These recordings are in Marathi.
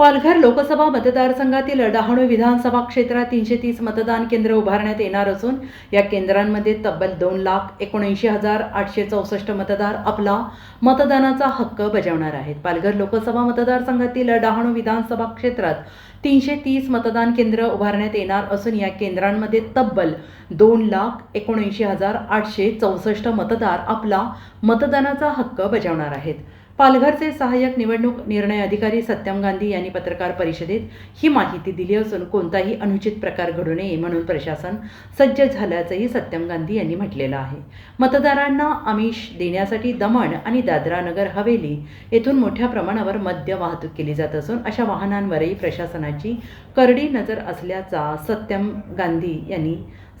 पालघर लोकसभा मतदारसंघातील डहाणू विधानसभा क्षेत्रात तीनशे तीस मतदान केंद्र उभारण्यात येणार असून या केंद्रांमध्ये तब्बल दोन लाख एकोणऐंशी हजार आठशे चौसष्ट मतदार आपला मतदानाचा हक्क बजावणार आहेत. पालघर लोकसभा मतदारसंघातील डहाणू विधानसभा क्षेत्रात तीनशे तीस मतदान केंद्र उभारण्यात येणार असून या केंद्रांमध्ये तब्बल दोन लाख एकोणऐंशी हजार आठशे चौसष्ट मतदार आपला मतदानाचा हक्क बजावणार आहेत. पालघरचे सहाय्यक निवडणूक निर्णय अधिकारी सत्यम गांधी यांनी पत्रकार परिषदेत ही माहिती दिली असून कोणताही अनुचित प्रकार घडू नये म्हणून प्रशासन सज्ज झाल्याचंही सत्यम गांधी यांनी म्हटलेलं आहे. मतदारांना आमिष देण्यासाठी दमण आणि दादरा नगर हवेली येथून मोठ्या प्रमाणावर मद्य वाहतूक केली जात असून अशा वाहनांवरही प्रशासनाची करडी नजर असल्याचा सत्यम गांधी यांनी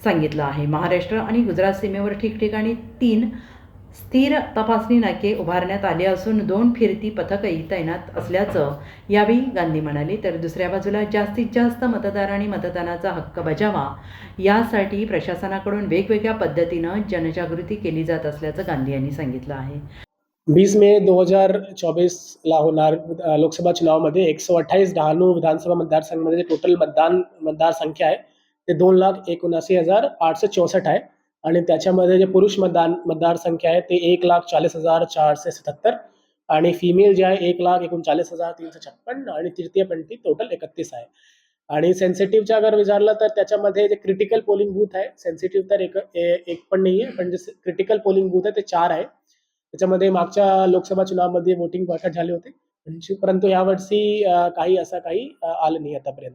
सांगितलं आहे. महाराष्ट्र आणि गुजरात सीमेवर ठिकठिकाणी तीन स्थिर तपासणी नाके उभारण्यात आले असून दोन फिरती पथकही तैनात असल्याचं यावेळी गांधी म्हणाले. तर दुसऱ्या बाजूला जास्तीत जास्त मतदारांनी मतदानाचा हक्क बजावा यासाठी प्रशासनाकडून वेगवेगळ्या पद्धतीनं जनजागृती केली जात असल्याचं गांधी यांनी सांगितलं आहे. 20 मई 2024 ला होणार लोकसभा चुनावमध्ये एकशे अठ्ठावीस डहाणू विधानसभा मतदारसंघामध्ये टोटल मतदान मतदारसंख्या आहे. ते दोन लाख एकोणऐंशी हजार आठशे चौसष्ट आहे. आणि त्याच्यामध्ये जे पुरुष मतदान मतदारसंख्या आहे ते एक लाख चाळीस हजार चारशे सत्याहत्तर आणि फिमेल जे आहे एक लाख एकोणचाळीस हजार तीनशे छप्पन आणि तृतीयपंथी टोटल एकतीस आहे. आणि सेन्सिटिव्हच्या अगर विचारलं तर त्याच्यामध्ये जे क्रिटिकल पोलिंग बूथ आहे सेन्सिटिव्ह तर एक एक पण नाही आहे पण जे क्रिटिकल पोलिंग बूथ आहे ते चार आहे. त्याच्यामध्ये मागच्या लोकसभा चुनावमध्ये वोटिंग बॉयकॉट झाले होते. म्हणजे परंतु यावर्षी काही असं काही आलं नाही आतापर्यंत.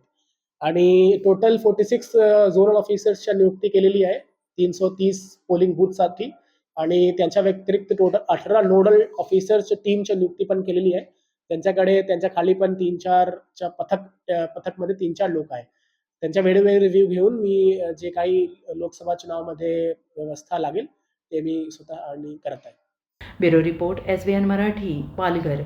आणि टोटल फोर्टी सिक्स झोनल ऑफिसर्सच्या नियुक्ती केलेली आहे. तीनशे तीस पोलिंग बूथसाठी आणि त्यांच्या व्यतिरिक्त टोटल अठरा नोडल ऑफिसर्सच्या टीमची नियुक्ती पण केलेली आहे. त्यांच्याकडे त्यांच्या खाली पण तीन चारच्या पथक पथकमध्ये तीन चार लोक आहे त्यांच्या वेळोवेळी रिव्ह्यू घेऊन मी जे काही लोकसभा चुनावामध्ये व्यवस्था लागेल ते मी स्वतः आणि करत आहे. Bureau report S B N Marathi Palghar.